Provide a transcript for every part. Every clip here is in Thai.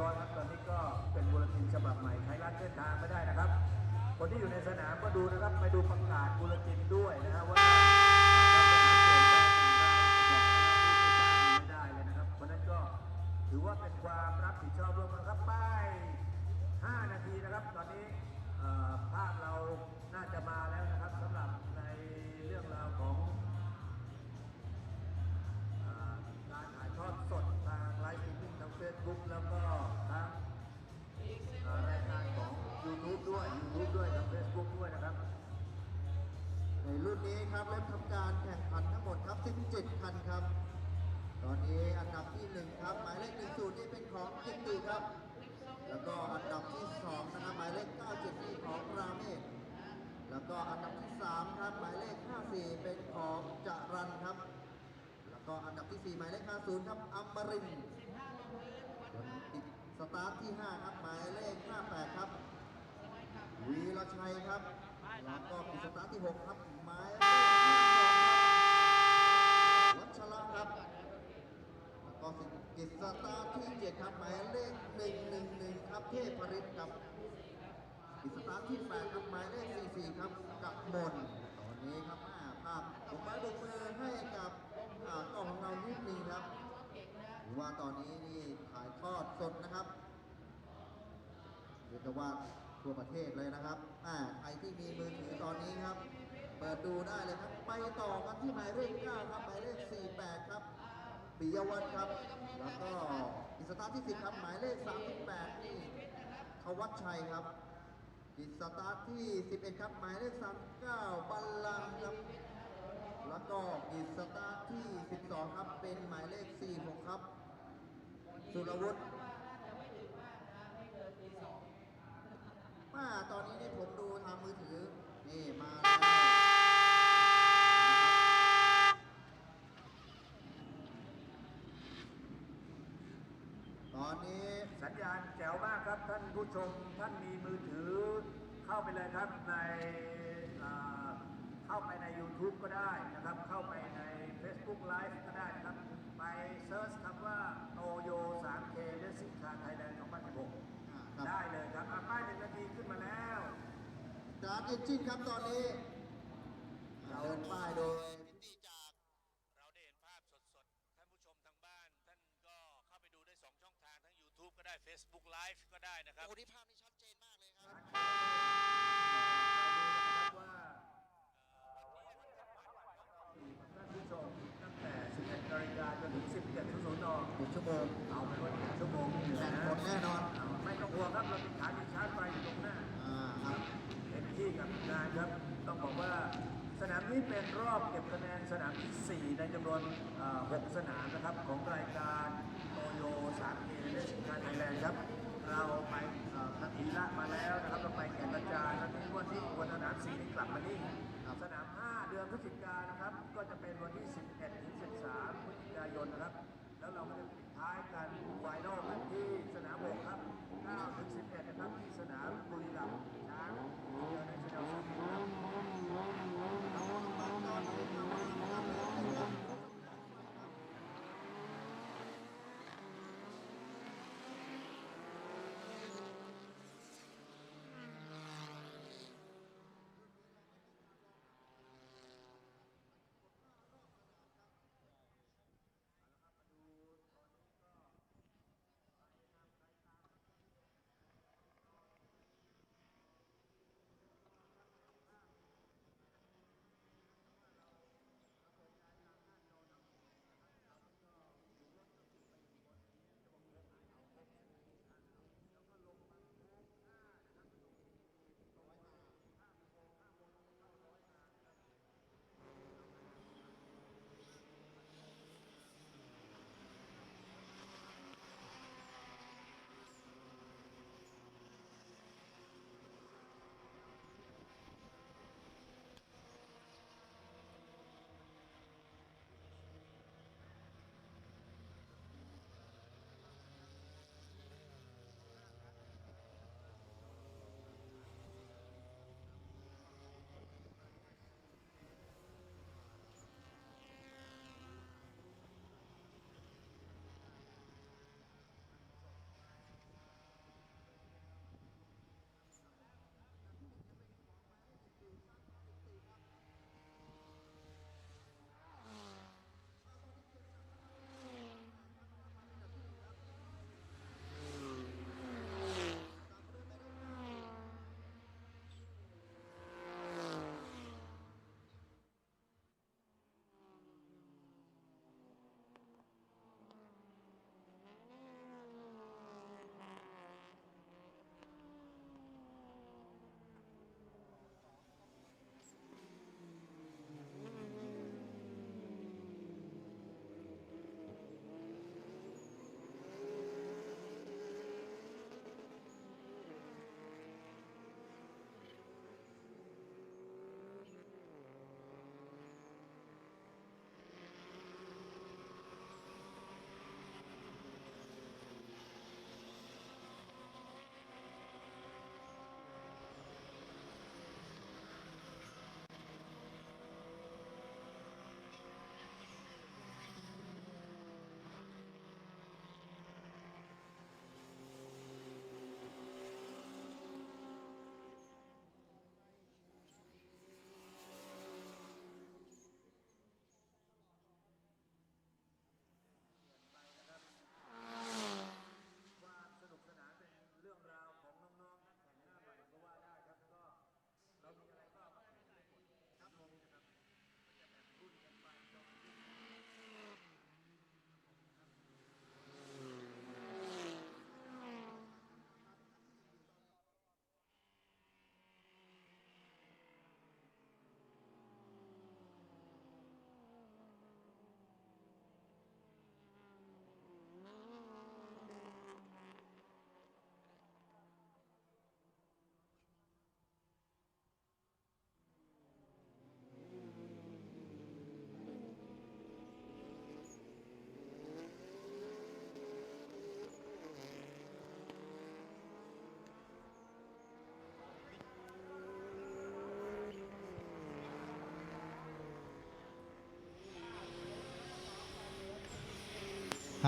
ร้อยครับ ตอนนี้ก็เป็นบริษัทฉบับใหม่ไทยรัฐเส้นทางไม่ได้นะครับ คนที่อยู่ในสนามก็ดูนะครับไปดูประกาศกุลจินด้วยนะครับว่าทางสนามเปลี่ยนแปลงอย่างไรบอกนะครับผู้ช่วยชาติไม่ได้เลยนะครับเพราะนั้นก็ถือว่าเป็นความรับผิดชอบร่วมกันครับป้าย5นาทีนะครับ ตอนนี้ภาพเราน่าจะมาแล้วนะครับสำหรับในเรื่องราวของ บุ๊กแล้วก็ทางรายการของ YouTube ด้วย YouTube ด้วยทาง Facebook ด้วยนะครับ ในรุ่นนี้ครับรถทำการแข่งขันทั้งหมดครับ 17 คันครับ ตอนนี้อันดับที่ 1 ครับ หมายเลข10นี่เป็นของกิตติครับ แล้วก็อันดับที่ 2 นะครับหมายเลข97นี่ของราเมศแล้วก็อันดับที่ 3 ครับ หมายเลข 54 เป็นของจรันครับ แล้วก็อันดับที่ 4 หมายเลข 50 ครับอัมบรินทร์ สตาร์ทที่ 5 ครับหมายเลข 58 ครับ วีรชัยครับ แล้วก็ปิดสตาร์ทที่ 6 ครับหมายเลข52ครับวัชระครับ แล้วก็สิกิจสตาร์ทที่ 7 ครับหมายเลข 111 ครับ เทพริตครับปิดสตาร์ทที่ 8 ครับหมายเลข 44 ครับกับมนตอนนี้ครับอ่าภาพผมไม้บกมือให้กับอ่ากล้องของเรานิดนึงครับหรือว่าตอนนี้นี่ถ่ายทอด สดนะครับเรียกได้ว่าทั่วประเทศเลยนะครับอ่าใครที่มีมือถือตอนนี้ครับ เปิดดูได้เลยครับ ไปต่อกันที่หมายเลข9ครับหมายเลข 48 ครับปิยวัฒน์ครับ แล้วก็อิสตาร์ที่ 10 ครับหมายเลข 38 นี่ทวัชชัยครับอิสตาร์ทที่ 11 ครับ หมายเลข 39 บัลลังครับ แล้วก็อิสตาร์ทที่ 12 ครับ เป็นหมายเลข 46 ครับ สุรวุฒิ ว่าตอนนี้นี่ผมดูทางมือถือ นี่มาแล้วตอนนี้สัญญาณแจ๋วมากครับท่านผู้ชมท่านมีมือถือ เข้าไปเลยครับในเข้าไปใน YouTube ก็ได้นะครับ เข้าไปใน Facebook Live ก็ได้นะครับ ไปเซิร์ชคำว่าโตโย 3K Racing Car Thailand 2016อ่า ครับได้เลยครับอะป้ายหนึ่งนาทีขึ้นมาแล้ว ดาร์ดเอนจินครับตอนนี้เดินป้ายโดยที่จากเราได้เห็นภาพสดๆ ท่านผู้ชมทางบ้าน ท่านก็เข้าไปดูได้ 2 ช่องทางทั้ง YouTube ก็ได้ Facebook Live ก็ได้นะครับ โอ้นี่ภาพนี่ชัดเจนมากเลยครับ ว่าท่านผู้ชมตั้งแต่ 11นาฬิกาจนถึง 17.00น หนึ่ง ชั่วโมงเอาไปวันหนึ่งชั่วโมงเหนื่อยแข่งนะหมดแน่นอนไม่ต้องห่วงครับเรามีฐานมีชาร์จไฟอยู่ตรงหน้าอ่าครับเต็มที่กับงานครับต้องบอกว่าสนามนี้เป็นรอบเก็บคะแนนสนามที่ 4 ในจำนวนเอ่อ6สนามนะครับของรายการโตโย 3K เลสการไทยแลนด์ครับ เราไปเอ่อทัทีละมาแล้วนะครับเราไปแข่งกระจายแล้วนี้วันที่วันสนาม4นี่กลับมานี่ครับสนาม 5 เดือนพฤศจิกายนนะครับ ก็จะเป็นวันที่ 11ถึง13พฤศจิกายนนะครับ แล้วเราก็จะปิดท้ายกัน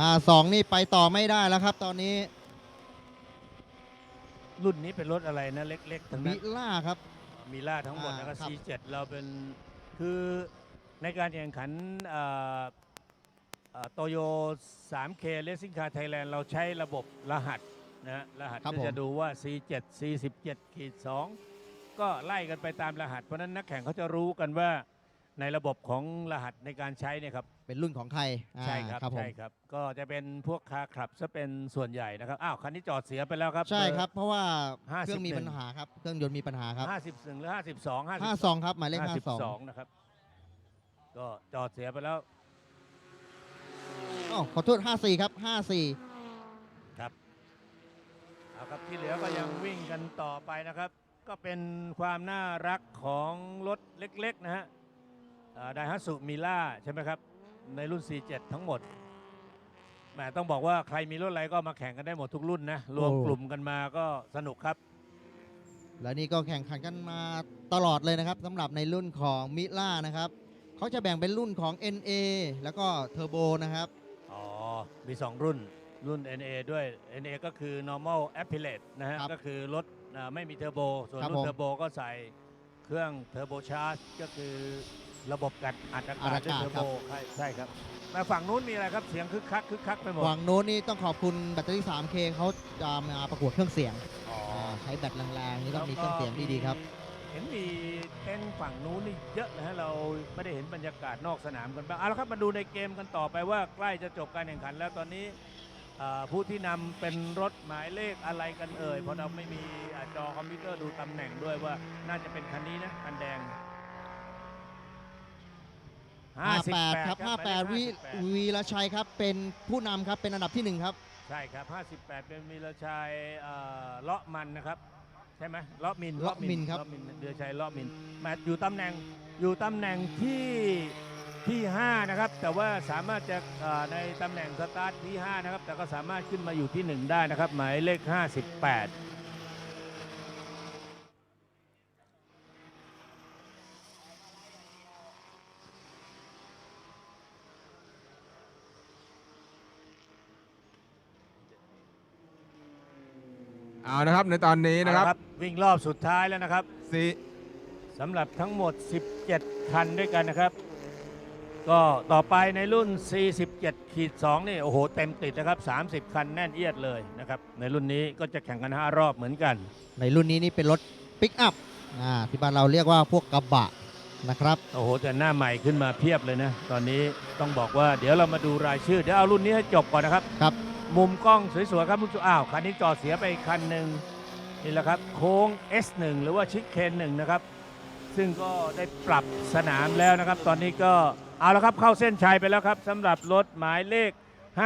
52นี่ไปต่อไม่ได้แล้วครับ ตอนนี้รุ่นนี้เป็นรถอะไรนะ เล็กๆทั้งมินั้นล่าครับ มีล่าทั้งหมดนะครับ อ่าครับ C7 เราเป็นคือในการแข่งขันโตโย 3K Racing Car Thailand เราใช้ระบบรหัสนะฮะรหัสครับก็ผม จะดูว่า C7 C17 ขีด2ก็ไล่กันไปตามรหัส เพราะฉะนั้นนักแข่งเขาจะรู้กันว่า ในระบบของรหัสในการใช้เนี่ยครับเป็นรุ่นของใครอ่าใช่ครับครับผมใช่ครับ ก็จะเป็นพวกคาร์คลับซะเป็นส่วนใหญ่นะครับอ้าวคันนี้จอดเสียไปแล้วครับ ใช่ครับ เพราะว่า51 เครื่องมีปัญหาครับเครื่องยนต์มีปัญหาครับห้าสิบหรือห้าสิบสองห้าสิบ52ครับหมายเลขห้าสิบสอง52นะครับก็จอดเสียไปแล้วอ๋อขอโทษ54ครับครับเอาครับที่เหลือก็ยังวิ่งกันต่อไปนะครับ ก็เป็นความน่ารักของรถเล็กๆนะฮะ ไดฮัตสุมิล่าใช่ไหมครับ ในรุ่น 47 ทั้งหมดแหมต้องบอกว่าใครมีรถอะไรก็มาแข่งกันได้หมดทุกรุ่นนะ รวมโอ้กลุ่มกันมาก็สนุกครับ54และนี่ก็แข่งขันกันมาตลอดเลยนะครับสำหรับในรุ่นของมิล่านะครับเขาจะแบ่งเป็นรุ่นของ NA แล้วก็เทอร์โบนะครับ อ๋อ มี 2 รุ่นรุ่น NA ด้วย NA ก็คือ normal a p p i l a t e นะฮะ ครับก็คือรถอ่าไม่มีเทอร์โบ ส่วนครับรุ่นผม เทอร์โบก็ใส่เครื่องเทอร์โบชาร์จก็คือ ระบบกัดอัดอาอักาดศอาด้วยกาศเทอร์โบใช่ใช่ครับมาฝั่งนู้นมีอะไรครับเสียงคึกคักคึกคักไปหมดฝั่งโน้นนี่ต้องขอบคุณแบตเตอรี่ 3K เขาจะมาประกวดเครื่องเสียงอ๋อาใช้แบตแรงๆนี่ต้องมีเครื่องเสียงที่ดีครับ เห็นมีเต็นท์ฝั่งนู้นนี่เยอะนะฮะเราไม่ได้เห็นบรรยากาศนอกสนามกันบ้างเอาละครับมาดูในเกมกันต่อไปว่าใกล้จะจบการแข่งขัน แล้วตอนนี้อ่าผู้ที่นำเป็นรถหมายเลขอะไรกันเอ่ยเพราะเราไม่มีอ่าจอคอมพิวเตอร์ดูตำแหน่งด้วยว่าน่าจะเป็นคันนี้นะคันแดง 58 ครับหมายเลข58 วิ58วีรชัยครับ เป็นผู้นำครับ เป็นอันดับที่หนึ่งครับ ใช่ครับ 58 เป็นวีรชัยเอ่อเลาะมันนะครับ ใช่ไหมเลาะมินเลาะมินครับเลาะมินวีรชัยเลาะมินแมตช์อยู่ตำแหน่งอยู่ตำแหน่งที่ที่ 5 นะครับ แต่ว่าสามารถจะเอ่อในตำแหน่งสตาร์ทที่ 5 นะครับ แต่ก็สามารถขึ้นมาอยู่ที่ 1 ได้นะครับ หมายเลข 58 เอานะครับในตอนนี้นะครับเอาลวิ่งรอบสุดท้ายแล้วนะครับสีสำหรับทั้งหมด 17 คันด้วยกันนะครับ ก็ต่อไปในรุ่น 47ขีด2นี่โอ้โหเต็มติดนะครับ 30 คันแน่นเอียดเลยนะครับ ในรุ่นนี้ก็จะแข่งกัน 5 รอบเหมือนกัน ในรุ่นนี้นี่เป็นรถปิกอัพอ่าที่บ้านเราเรียกว่าพวกกระบะนะครับโอ้โหแต่หน้าใหม่ขึ้นมาเพียบเลยนะ ตอนนี้ต้องบอกว่าเดี๋ยวเรามาดูรายชื่อ เดี๋ยวเอารุ่นนี้ให้จบก่อนนะครับครับ มุมกล้องสวยๆครับคุณผู้ชมอ้าวคันนี้จอดเสียไปคันหนึ่งนี่แหละครับโค้ง S1 หรือว่าชิคเคนหนึ่งนะครับ ซึ่งก็ได้ปรับสนามแล้วนะครับ ตอนนี้ก็เอาละครับเข้าเส้นชัยไปแล้วครับสำหรับรถหมายเลข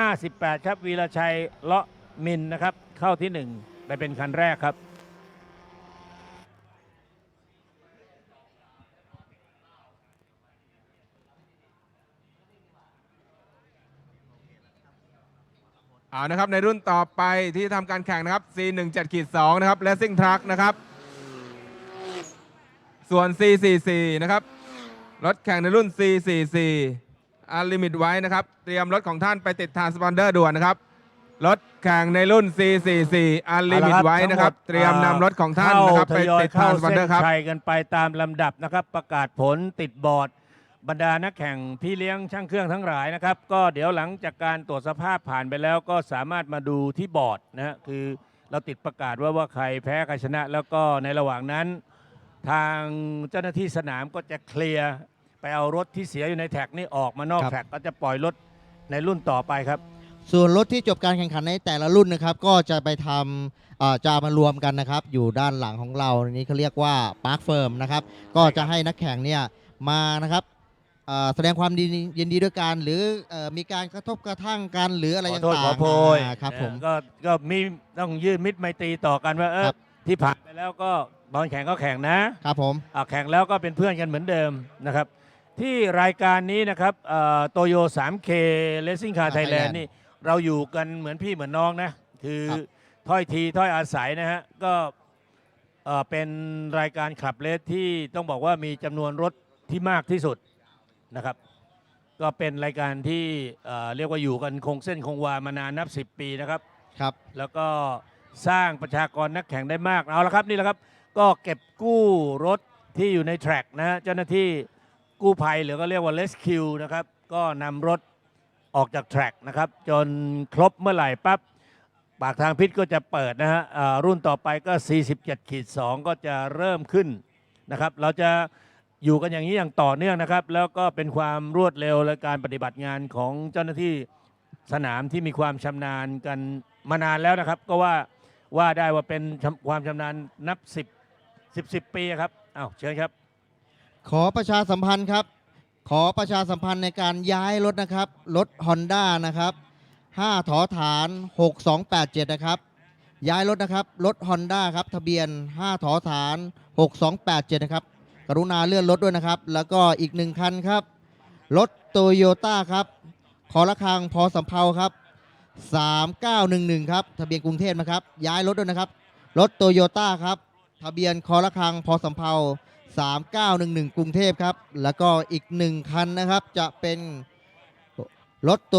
58 ครับวีรชัยเลาะมินนะครับ เข้าที่ 1 ไปเป็นคันแรกครับ เอานะครับในรุ่นต่อไปที่ทำการแข่งนะครับ C17 ขีด2นะครับ Racing Truck นะครับ ส่วน C44 นะครับรถแข่งในรุ่น C44 อันลิมิตไว้นะครับ เตรียมรถของท่านไปติดทางสปอนเดอร์ด่วนนะครับ รถแข่งในรุ่น C44 อันลิมิตไว้นะครับ เตรียมนำรถของท่านนะครับเข้ไปทยอยติดเข้าทางสปอนเส้เดอร์ครับนชัยกันไปตามลำดับนะครับ ประกาศผลติดบอร์ด บรรดานักแข่งพี่เลี้ยงช่างเครื่องทั้งหลายนะครับ ก็เดี๋ยวหลังจากการตรวจสภาพผ่านไปแล้วก็สามารถมาดูที่บอร์ดนะฮะคือเราติดประกาศว่าว่าใครแพ้ใครชนะ แล้วก็ในระหว่างนั้น ทางเจ้าหน้าที่สนามก็จะเคลียร์ไปเอารถที่เสียอยู่ในแท็กนี่ออกมานอกครับ แท็กก็จะปล่อยรถในรุ่นต่อไปครับ ส่วนรถที่จบการแข่งขันในแต่ละรุ่นนะครับ ก็จะไปทำเอ่อจะเอามารวมกันนะครับ อยู่ด้านหลังของเราอันนี้เขาเรียกว่า Park Firm นะครับ ก็จะให้นักแข่งเนี่ยมานะครับเอ่อ แสดงความดียินดีด้วยกันหรือเอ่อมีการกระทบกระทั่งกันหรืออะไรขอต่างโทษขอโพยอ่าครับผมก็ก็มีต้องยื่นมิตรไมตรีต่อกันว่าเออครับที่ผ่านไปแล้วก็บอลแข่งก็แข่งนะครับผมอะแข่งแล้วก็เป็นเพื่อนกันเหมือนเดิมนะครับ ที่รายการนี้นะครับโตโย 3K Racing Car Thailand นี่เราอยู่กันเหมือนพี่เหมือนน้องนะ คือครับถ้อยทีถ้อยอาศัยนะฮะก็เอ่อเป็นรายการขับเลสที่ต้องบอกว่ามีจำนวนรถที่มากที่สุด นะครับ ก็เป็นรายการที่เอ่อเรียกว่าอยู่กันคงเส้นคงวามานานนับ 10 ปีนะครับ ครับ แล้วก็สร้างประชากรนักแข่งได้มากเอาละครับนี่แหละครับ ก็เก็บกู้รถที่อยู่ในแทร็กนะฮะเจ้าหน้าที่กู้ภัยหรือก็เรียกว่า rescue นะครับ ก็นำรถออกจากแทร็กนะครับ จนครบเมื่อไหร่ปั๊บปากทางพิษก็จะเปิดนะฮะอ่ารุ่นต่อไปก็ 47ขีด2ก็จะเริ่มขึ้นนะครับ เราจะ อยู่กันอย่างนี้อย่างต่อเนื่องนะครับ แล้วก็เป็นความรวดเร็วและการปฏิบัติงานของเจ้าหน้าที่สนามที่มีความชำนาญกันมานานแล้วนะครับ ก็ว่าว่าได้ว่าเป็นชำความชำนาญนับ 10 10 10 ปีครับอ้าวเชิญครับ ขอประชาสัมพันธ์ครับ ขอประชาสัมพันธ์ในการย้ายรถนะครับ รถ Honda นะครับ5ถอฐาน 6287 นะครับ ย้ายรถนะครับ รถ Honda ครับ ทะเบียน 5ถอฐาน 6287 นะครับ กรุณาเลื่อนรถด้วยนะครับ แล้วก็อีกหนึ่งคันครับ รถโตโยต้าครับ ขอระคังพอสำเภาครับ 3911 ครับ ทะเบียนกรุงเทพนะครับ ย้ายรถด้วยนะครับ รถโตโยต้าครับ ทะเบียนคอระคังพอสำเภา3911 กรุงเทพครับ แล้วก็อีกหนึ่งคันนะครับ จะเป็นรถโต